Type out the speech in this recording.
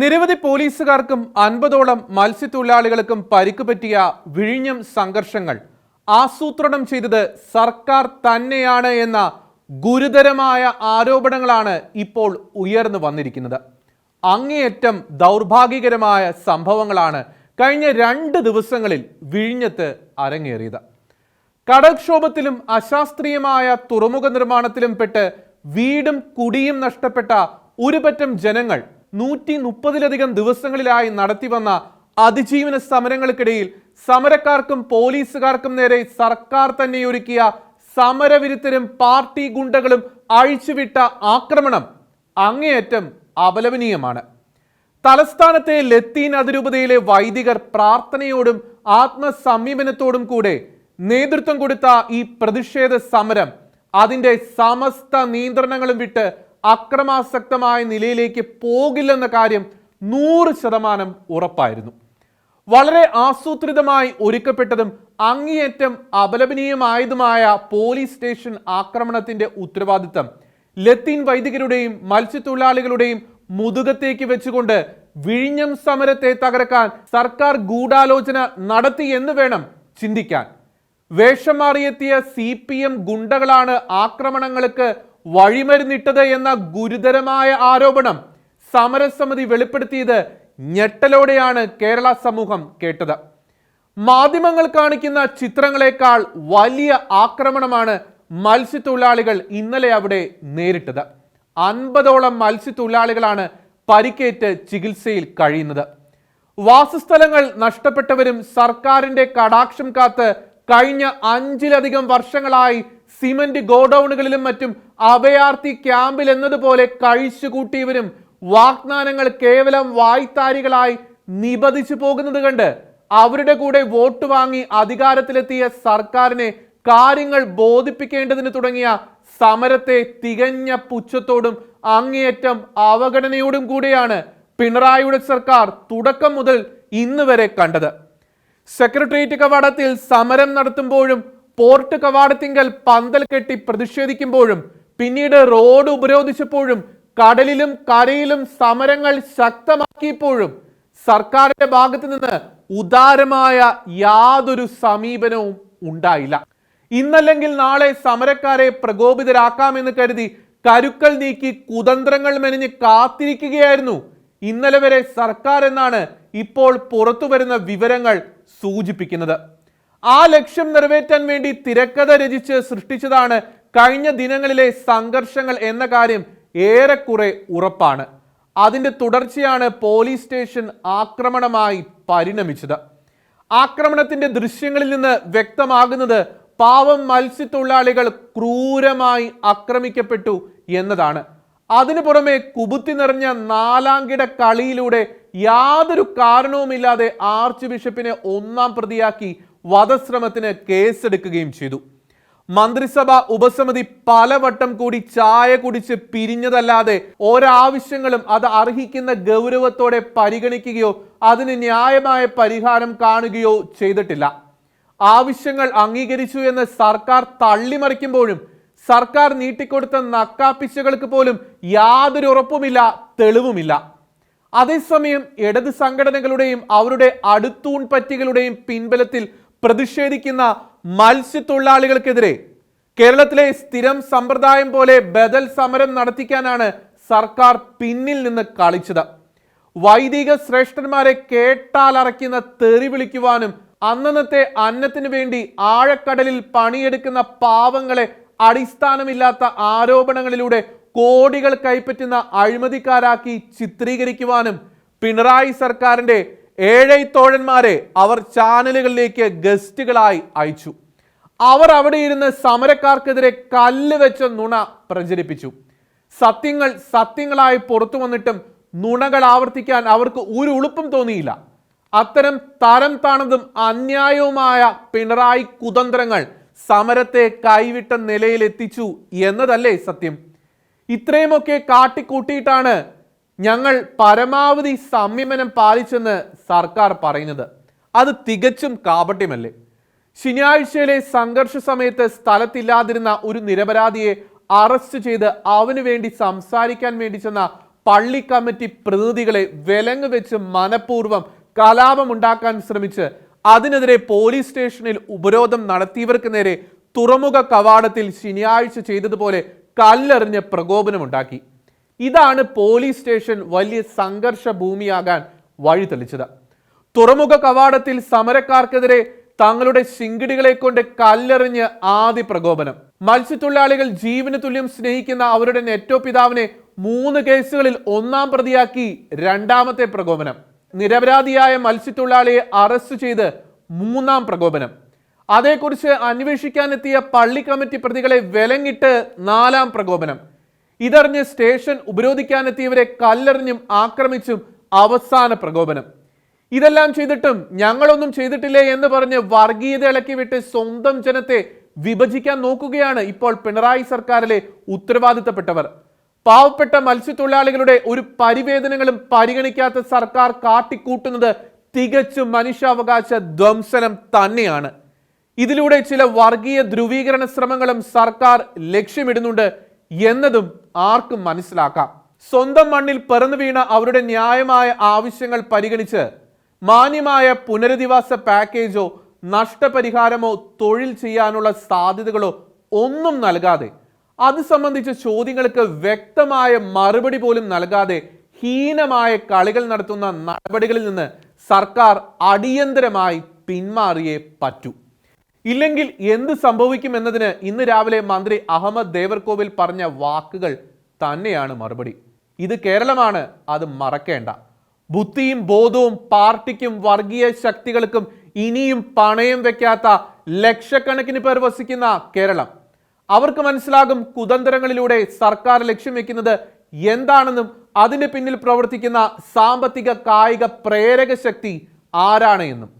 നിരവധി പോലീസുകാർക്കും അൻപതോളം മത്സ്യത്തൊഴിലാളികൾക്കും പരിക്ക് പറ്റിയ വിഴിഞ്ഞം സംഘർഷങ്ങൾ. ആസൂത്രണം ചെയ്തത് സർക്കാർ തന്നെയാണ് എന്ന ഗുരുതരമായ ആരോപണങ്ങളാണ് ഇപ്പോൾ ഉയർന്നു വന്നിരിക്കുന്നത്. അങ്ങേയറ്റം ദൗർഭാഗ്യകരമായ സംഭവങ്ങളാണ് കഴിഞ്ഞ രണ്ട് ദിവസങ്ങളിൽ വിഴിഞ്ഞത്ത് അരങ്ങേറിയത്. കടൽക്ഷോഭത്തിലും അശാസ്ത്രീയമായ തുറമുഖ നിർമ്മാണത്തിലും പെട്ട് വീടും കുടിയും നഷ്ടപ്പെട്ട ഒരുപറ്റം ജനങ്ങൾ നൂറ്റി മുപ്പതിലധികം ദിവസങ്ങളിലായി നടത്തിവന്ന അതിജീവന സമരങ്ങൾക്കിടയിൽ സമരക്കാർക്കും പോലീസുകാർക്കും നേരെ സർക്കാർ തന്നെ ഒരുക്കിയ സമരവിരുദ്ധരും പാർട്ടി ഗുണ്ടകളും അഴിച്ചുവിട്ട ആക്രമണം അങ്ങേയറ്റം അപലപനീയമാണ്. തലസ്ഥാനത്തെ ലത്തീൻ അതിരൂപതയിലെ വൈദികർ പ്രാർത്ഥനയോടും ആത്മസമീപനത്തോടും കൂടെ നേതൃത്വം കൊടുത്ത ഈ പ്രതിഷേധ സമരം അതിന്റെ സമസ്ത നിയന്ത്രണങ്ങളും വിട്ട് അക്രമാസക്തമായ നിലയിലേക്ക് പോകില്ലെന്ന കാര്യം നൂറ് ശതമാനം ഉറപ്പായിരുന്നു. വളരെ ആസൂത്രിതമായി ഒരുക്കപ്പെട്ടതും അങ്ങേയറ്റം അപലപനീയമായതുമായ പോലീസ് സ്റ്റേഷൻ ആക്രമണത്തിന്റെ ഉത്തരവാദിത്തം ലത്തീൻ വൈദികരുടെയും മത്സ്യത്തൊഴിലാളികളുടെയും മുതുകത്തേക്ക് വെച്ചുകൊണ്ട് വിഴിഞ്ഞം സമരത്തെ തകർക്കാൻ സർക്കാർ ഗൂഢാലോചന നടത്തി എന്ന് വേണം ചിന്തിക്കാൻ. വേഷം മാറിയെത്തിയ സി പി എം ഗുണ്ടകളാണ് ആക്രമണങ്ങൾക്ക് വഴിമരുന്നിട്ടത് എന്ന ഗുരുതരമായ ആരോപണം സമരസമിതി വെളിപ്പെടുത്തിയത് ഞെട്ടലോടെയാണ് കേരള സമൂഹം കേട്ടത്. മാധ്യമങ്ങൾ കാണിക്കുന്ന ചിത്രങ്ങളെക്കാൾ വലിയ ആക്രമണമാണ് മത്സ്യത്തൊഴിലാളികൾ ഇന്നലെ അവിടെ നേരിട്ടത്. അൻപതോളം മത്സ്യത്തൊഴിലാളികളാണ് പരിക്കേറ്റ് ചികിത്സയിൽ കഴിയുന്നത്. വാസസ്ഥലങ്ങൾ നഷ്ടപ്പെട്ടവരും സർക്കാരിന്റെ കടാക്ഷം കാത്ത് കഴിഞ്ഞ അഞ്ചിലധികം വർഷങ്ങളായി സിമന്റ് ഗോഡൌണുകളിലും മറ്റും അഭയാർത്ഥി ക്യാമ്പിൽ എന്നതുപോലെ കഴിച്ചുകൂട്ടിയവരും വാഗ്ദാനങ്ങൾ കേവലം വായ്ത്താരികളായി നിബദിച്ചു പോകുന്നത് കണ്ട് അവരുടെ കൂടെ വോട്ട് വാങ്ങി അധികാരത്തിലെത്തിയ സർക്കാരിനെ കാര്യങ്ങൾ ബോധിപ്പിക്കേണ്ടതിന് തുടങ്ങിയ സമരത്തെ തികഞ്ഞ പുച്ഛത്തോടും അങ്ങേയറ്റം അവഗണനയോടും കൂടിയാണ് പിണറായിയുടെ സർക്കാർ തുടക്കം മുതൽ ഇന്ന് വരെ കണ്ടത്. സെക്രട്ടേറിയറ്റ് കവാടത്തിൽ സമരം നടത്തുമ്പോഴും പോർട്ട് കവാടത്തിങ്കൽ പന്തൽ കെട്ടി പ്രതിഷേധിക്കുമ്പോഴും പിന്നീട് റോഡ് ഉപരോധിച്ചപ്പോഴും കടലിലും കരയിലും സമരങ്ങൾ ശക്തമാക്കിയപ്പോഴും സർക്കാരിന്റെ ഭാഗത്ത് നിന്ന് ഉദാരമായ യാതൊരു സമീപനവും ഉണ്ടായില്ല. ഇന്നല്ലെങ്കിൽ നാളെ സമരക്കാരെ പ്രകോപിതരാക്കാമെന്ന് കരുതി കരുക്കൾ നീക്കി കുതന്ത്രങ്ങൾ മെനഞ്ഞ് കാത്തിരിക്കുകയായിരുന്നു ഇന്നലെ വരെ സർക്കാർ എന്നാണ് ഇപ്പോൾ പുറത്തു വരുന്ന വിവരങ്ങൾ സൂചിപ്പിക്കുന്നത്. ആ ലക്ഷ്യം നിറവേറ്റാൻ വേണ്ടി തിരക്കഥ രചിച്ച് സൃഷ്ടിച്ചതാണ് കഴിഞ്ഞ ദിനങ്ങളിലെ സംഘർഷങ്ങൾ എന്ന കാര്യം ഏറെക്കുറെ ഉറപ്പാണ്. അതിന്റെ തുടർച്ചയാണ് പോലീസ് സ്റ്റേഷൻ ആക്രമണമായി പരിണമിച്ചത്. ആക്രമണത്തിന്റെ ദൃശ്യങ്ങളിൽ നിന്ന് വ്യക്തമാകുന്നത് പാവം മത്സ്യത്തൊഴിലാളികൾ ക്രൂരമായി ആക്രമിക്കപ്പെട്ടു എന്നതാണ്. അതിനു പുറമെ കുബുത്തി നിറഞ്ഞ നാലാംകിട കളിയിലൂടെ യാതൊരു കാരണവുമില്ലാതെ ആർച്ച് ബിഷപ്പിനെ ഒന്നാം പ്രതിയാക്കി വധശ്രമത്തിന് കേസെടുക്കുകയും ചെയ്തു. മന്ത്രിസഭ ഉപസമിതി പലവട്ടം കൂടി ചായ കുടിച്ച് പിരിഞ്ഞതല്ലാതെ ഒരാവശ്യങ്ങളും അത് അർഹിക്കുന്ന ഗൗരവത്തോടെ പരിഗണിക്കുകയോ അതിന് ന്യായമായ പരിഹാരം കാണുകയോ ചെയ്തിട്ടില്ല. ആവശ്യങ്ങൾ അംഗീകരിച്ചു എന്ന് സർക്കാർ തള്ളിമറിക്കുമ്പോഴും സർക്കാർ നീട്ടിക്കൊടുത്ത നക്കാപ്പിച്ചകൾക്ക് പോലും യാതൊരു ഉറപ്പുമില്ല തെളിവുമില്ല. അതേസമയം ഇടത് സംഘടനകളുടെയും അവരുടെ അടുത്തൂൺ പറ്റികളുടെയും പിൻബലത്തിൽ പ്രതിഷേധിക്കുന്ന മത്സ്യത്തൊഴിലാളികൾക്കെതിരെ കേരളത്തിലെ സ്ഥിരം സമ്പ്രദായം പോലെ ബദൽ സമരം നടത്തിക്കാനാണ് സർക്കാർ പിന്നിൽ നിന്ന് കളിച്ചത്. വൈദിക ശ്രേഷ്ഠന്മാരെ കേട്ടാലറയ്ക്കുന്ന തെറി വിളിക്കുവാനും അന്നന്നത്തെ അന്നത്തിനു വേണ്ടി ആഴക്കടലിൽ പണിയെടുക്കുന്ന പാവങ്ങളെ അടിസ്ഥാനമില്ലാത്ത ആരോപണങ്ങളിലൂടെ കോടികൾ കൈപ്പറ്റുന്ന അഴിമതിക്കാരാക്കി ചിത്രീകരിക്കുവാനും പിണറായി സർക്കാരിന്റെ ഏഴൈത്തോഴന്മാരെ അവർ ചാനലുകളിലേക്ക് ഗസ്റ്റുകളായി അയച്ചു. അവർ അവിടെ ഇരുന്ന് സമരക്കാർക്കെതിരെ കല്ല് വെച്ച നുണ പ്രചരിപ്പിച്ചു. സത്യങ്ങൾ സത്യങ്ങളായി പുറത്തു വന്നിട്ടും നുണകൾ ആവർത്തിക്കാൻ അവർക്ക് ഒരു ഉളുപ്പും തോന്നിയില്ല. അത്തരം തരം താണതും അന്യായവുമായ പിണറായി കുതന്ത്രങ്ങൾ സമരത്തെ കൈവിട്ട നിലയിലെത്തിച്ചു എന്നതല്ലേ സത്യം. ഇത്രയുമൊക്കെ കാട്ടിക്കൂട്ടിയിട്ടാണ് ഞങ്ങൾ പരമാവധി സംയമനം പാലിച്ചെന്ന് സർക്കാർ പറയുന്നത്. അത് തികച്ചും കാപട്യമല്ലേ? ശനിയാഴ്ചയിലെ സംഘർഷ സമയത്ത് സ്ഥലത്തില്ലാതിരുന്ന ഒരു നിരപരാധിയെ അറസ്റ്റ് ചെയ്ത് അവന് വേണ്ടി സംസാരിക്കാൻ വേണ്ടി ചെന്ന പള്ളി കമ്മിറ്റി പ്രതിനിധികളെ വിലങ്ങ് വെച്ച് മനഃപൂർവം കലാപമുണ്ടാക്കാൻ ശ്രമിച്ച് അതിനെതിരെ പോലീസ് സ്റ്റേഷനിൽ ഉപരോധം നടത്തിയവർക്ക് നേരെ തുറമുഖ കവാടത്തിൽ ശനിയാഴ്ച ചെയ്തതുപോലെ കല്ലെറിഞ്ഞ് പ്രകോപനമുണ്ടാക്കി. ഇതാണ് പോലീസ് സ്റ്റേഷൻ വലിയ സംഘർഷ ഭൂമിയാകാൻ വഴി തെളിച്ചത് തുറമുഖ കവാടത്തിൽ സമരക്കാർക്കെതിരെ തങ്ങളുടെ ശിങ്കിടികളെ കൊണ്ട് കല്ലെറിഞ്ഞ് ആദ്യ പ്രകോപനം. മത്സ്യത്തൊഴിലാളികൾ ജീവന് തുല്യം സ്നേഹിക്കുന്ന അവരുടെ നെറ്റോ പിതാവിനെ മൂന്ന് കേസുകളിൽ ഒന്നാം പ്രതിയാക്കി രണ്ടാമത്തെ പ്രകോപനം. നിരപരാധിയായ മത്സ്യത്തൊഴിലാളിയെ അറസ്റ്റ് ചെയ്ത് മൂന്നാം പ്രകോപനം. അതേക്കുറിച്ച് അന്വേഷിക്കാനെത്തിയ പള്ളി കമ്മിറ്റി പ്രതികളെ വിലങ്ങിട്ട് നാലാം പ്രകോപനം. ഇതറിഞ്ഞ് സ്റ്റേഷൻ ഉപരോധിക്കാനെത്തിയവരെ കല്ലെറിഞ്ഞും ആക്രമിച്ചും അവസാന പ്രകോപനം. ഇതെല്ലാം ചെയ്തിട്ടും ഞങ്ങളൊന്നും ചെയ്തിട്ടില്ലേ എന്ന് പറഞ്ഞ് വർഗീയത ഇളക്കി വിട്ട് സ്വന്തം ജനത്തെ വിഭജിക്കാൻ നോക്കുകയാണ് ഇപ്പോൾ പിണറായി സർക്കാരിലെ ഉത്തരവാദിത്തപ്പെട്ടവർ. പാവപ്പെട്ട മത്സ്യത്തൊഴിലാളികളുടെ ഒരു പരിവേദനങ്ങളും പരിഗണിക്കാത്ത സർക്കാർ കാട്ടിക്കൂട്ടുന്നത് തികച്ചും മനുഷ്യാവകാശ ധ്വംസനം തന്നെയാണ്. ഇതിലൂടെ ചില വർഗീയ ധ്രുവീകരണ ശ്രമങ്ങളും സർക്കാർ ലക്ഷ്യമിടുന്നുണ്ട് എന്നതും ആർക്കും മനസ്സിലാക്കാം. സ്വന്തം മണ്ണിൽ പിറന്നു വീണ അവരുടെ ന്യായമായ ആവശ്യങ്ങൾ പരിഗണിച്ച് മാന്യമായ പുനരധിവാസ പാക്കേജോ നഷ്ടപരിഹാരമോ തൊഴിൽ ചെയ്യാനുള്ള സാധ്യതകളോ ഒന്നും നൽകാതെ അത് സംബന്ധിച്ച ചോദ്യങ്ങൾക്ക് വ്യക്തമായ മറുപടി പോലും നൽകാതെ ഹീനമായ കളികൾ നടത്തുന്ന നടപടികളിൽ നിന്ന് സർക്കാർ അടിയന്തരമായി പിന്മാറിയേ പറ്റൂ. ഇല്ലെങ്കിൽ എന്ത് സംഭവിക്കും എന്നതിന് ഇന്ന് രാവിലെ മന്ത്രി അഹമ്മദ് ദേവർകോവിൽ പറഞ്ഞ വാക്കുകൾ തന്നെയാണ് മറുപടി. ഇത് കേരളമാണ് അത് മറക്കേണ്ട. ബുദ്ധിയും ബോധവും പാർട്ടിക്കും വർഗീയ ശക്തികൾക്കും ഇനിയും പണയം വെക്കാത്ത ലക്ഷക്കണക്കിന് പേർ വസിക്കുന്ന കേരളം. അവർക്ക് മനസ്സിലാകും കുതന്ത്രങ്ങളിലൂടെ സർക്കാർ ലക്ഷ്യം വെക്കുന്നത് എന്താണെന്നും അതിന് പിന്നിൽ പ്രവർത്തിക്കുന്ന സാമ്പത്തിക കായിക പ്രേരക ശക്തി ആരാണ് എന്നും.